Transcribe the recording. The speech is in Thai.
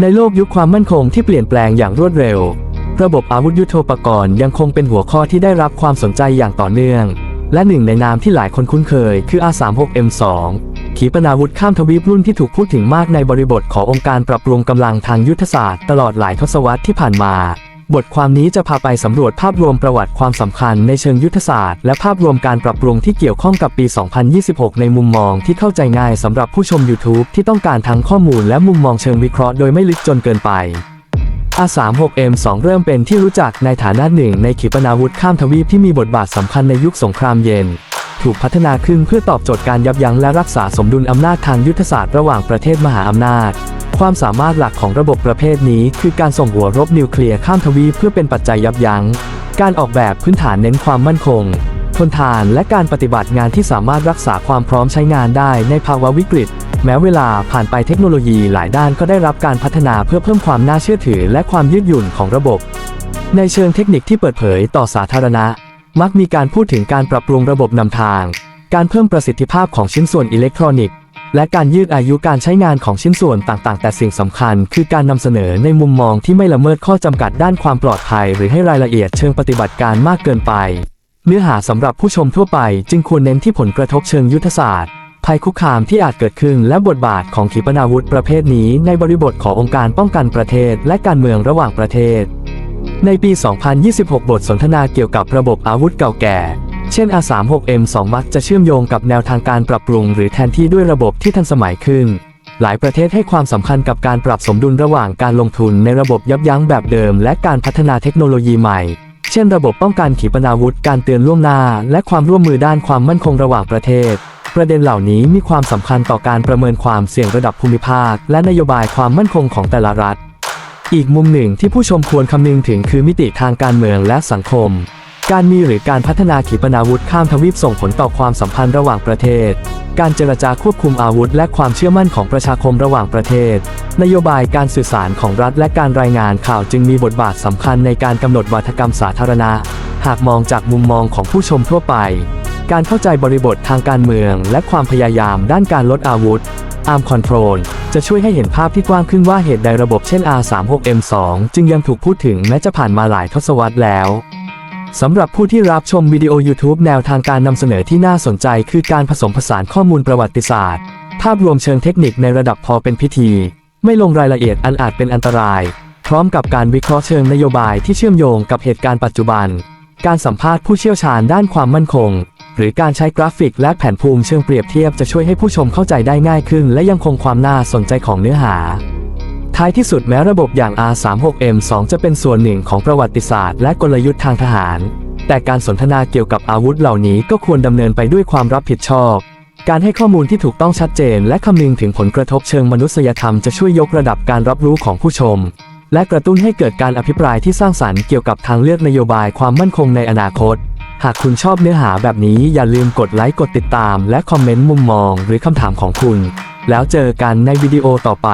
ในโลกยุคความมั่นคงที่เปลี่ยนแปลงอย่างรวดเร็ว ระบบอาวุธยุโทโธปกรณ์ยังคงเป็นหัวข้อที่ได้รับความสนใจอย่างต่อเนื่อง และหนึ่งในนามที่หลายคนคุ้นเคยคือ R36M2 ขีปนาวุธข้ามทวีปรุ่นที่ถูกพูดถึงมากในบริบทขององค์การปรับปรุงกำลังทางยุทธศาสตร์ตลอดหลายทศวรรษที่ผ่านมา บทความนี้จะพาไปสำรวจภาพรวมประวัติความสำคัญในเชิงยุทธศาสตร์และภาพรวมการปรับปรุงที่เกี่ยวข้องกับปี 2026 ในมุมมองที่เข้าใจง่ายสำหรับผู้ชม YouTube ที่ต้องการทั้งข้อมูลและมุมมองเชิงวิเคราะห์โดยไม่ลึกจนเกินไป R36M2 เริ่มเป็นที่รู้จักในฐานะหนึ่งในขีปนาวุธข้ามทวีปที่มีบทบาทสำคัญในยุคสงครามเย็น ถูกพัฒนาขึ้นเพื่อตอบโจทย์การยับยั้งและรักษาสมดุลอำนาจทางยุทธศาสตร์ระหว่างประเทศมหาอำนาจ ความสามารถหลักของระบบประเภทนี้คือการส่งหัวรบนิวเคลียร์ข้ามทวีปเพื่อเป็นปัจจัยยับยั้ง การออกแบบพื้นฐานเน้นความมั่นคง ทนทานและการปฏิบัติงานที่สามารถรักษาความพร้อมใช้งานได้ในภาวะวิกฤต แม้เวลาผ่านไปเทคโนโลยีหลายด้านก็ได้รับการพัฒนาเพื่อเพิ่มความน่าเชื่อถือและความยืดหยุ่นของระบบ ในเชิงเทคนิคที่เปิดเผยต่อสาธารณะ มักมีการพูดถึงการปรับปรุงระบบนำทาง การเพิ่มประสิทธิภาพของชิ้นส่วนอิเล็กทรอนิกส์ และการยืดอายุการใช้งานของชิ้นส่วนต่างๆ แต่สิ่งสำคัญ คือการนำเสนอในมุมมองที่ไม่ละเมิดข้อจำกัดด้านความปลอดภัย หรือให้รายละเอียดเชิงปฏิบัติการมากเกินไป เนื้อหาสำหรับผู้ชมทั่วไป จึงควรเน้นที่ผลกระทบเชิงยุทธศาสตร์ ภัยคุกคามที่อาจเกิดขึ้นและบทบาทของขีปนาวุธประเภทนี้ ในบริบทขององค์การป้องกันประเทศ และการเมืองระหว่างประเทศ ในปี 2026 บทสนทนาเกี่ยวกับระบบอาวุธเก่าแก่ เช่น R36M2 มักจะเชื่อมโยงกับแนวทางการปรับปรุง หรือแทนที่ด้วยระบบที่ทันสมัยขึ้น หลายประเทศให้ความสำคัญกับการปรับสมดุลระหว่างการลงทุนในระบบยับยั้งแบบเดิม และการพัฒนาเทคโนโลยีใหม่ เช่น ระบบป้องกันขีปนาวุธ การเตือนล่วงหน้า และความร่วมมือด้านความมั่นคงระหว่างประเทศ ประเด็นเหล่านี้มีความสำคัญต่อการประเมินความเสี่ยงระดับภูมิภาค และนโยบายความมั่นคงของแต่ละรัฐ อีกมุมหนึ่งที่ผู้ชมควรคำนึงถึงคือมิติทางการเมืองและสังคม การมีหรือการพัฒนาขีปนาวุธข้ามทวีปส่งผลต่อความสัมพันธ์ระหว่างประเทศ การเจรจาควบคุมอาวุธ และความเชื่อมั่นของประชาคมระหว่างประเทศ นโยบายการสื่อสารของรัฐและการรายงานข่าวจึงมีบทบาทสำคัญในการกำหนดวาทกรรมสาธารณะ หากมองจากมุมมองของผู้ชมทั่วไป การเข้าใจบริบททางการเมือง และความพยายามด้านการลดอาวุธ Arm Control จะช่วยให้เห็นภาพที่กว้างขึ้นว่าเหตุใดระบบเช่น R36M2 จึงยังถูกพูดถึงแม้จะผ่านมาหลายทศวรรษแล้ว สำหรับผู้ที่รับชมวิดีโอ YouTube แนวทางการนำเสนอที่น่าสนใจคือการผสมผสานข้อมูลประวัติศาสตร์ ภาพรวมเชิงเทคนิคในระดับพอเป็นพิธี ไม่ลงรายละเอียดอันอาจเป็นอันตราย พร้อมกับการวิเคราะห์เชิงนโยบายที่เชื่อมโยงกับเหตุการณ์ปัจจุบัน การสัมภาษณ์ผู้เชี่ยวชาญด้านความมั่นคง หรือการใช้กราฟิกและแผนภูมิเชิงเปรียบเทียบจะช่วยให้ผู้ชมเข้าใจได้ง่ายขึ้น และยังคงความน่าสนใจของเนื้อหา ท้ายที่สุดแม้ระบบอย่าง R36M2 จะเป็นส่วนหนึ่งของประวัติศาสตร์และกลยุทธ์ทางทหาร แต่การสนทนาเกี่ยวกับอาวุธเหล่านี้ก็ควรดำเนินไปด้วยความรับผิดชอบ การให้ข้อมูลที่ถูกต้องชัดเจน และคำนึงถึงผลกระทบเชิงมนุษยธรรมจะช่วยยกระดับการรับรู้ของผู้ชม และกระตุ้นให้เกิดการอภิปรายที่สร้างสรรค์เกี่ยวกับทางเลือกนโยบายความมั่นคงในอนาคต หากคุณชอบเนื้อหาแบบนี้อย่าลืมกดไลค์กดติดตาม และคอมเมนต์มุมมอง หรือคำถามของคุณ แล้วเจอกันในวิดีโอต่อไป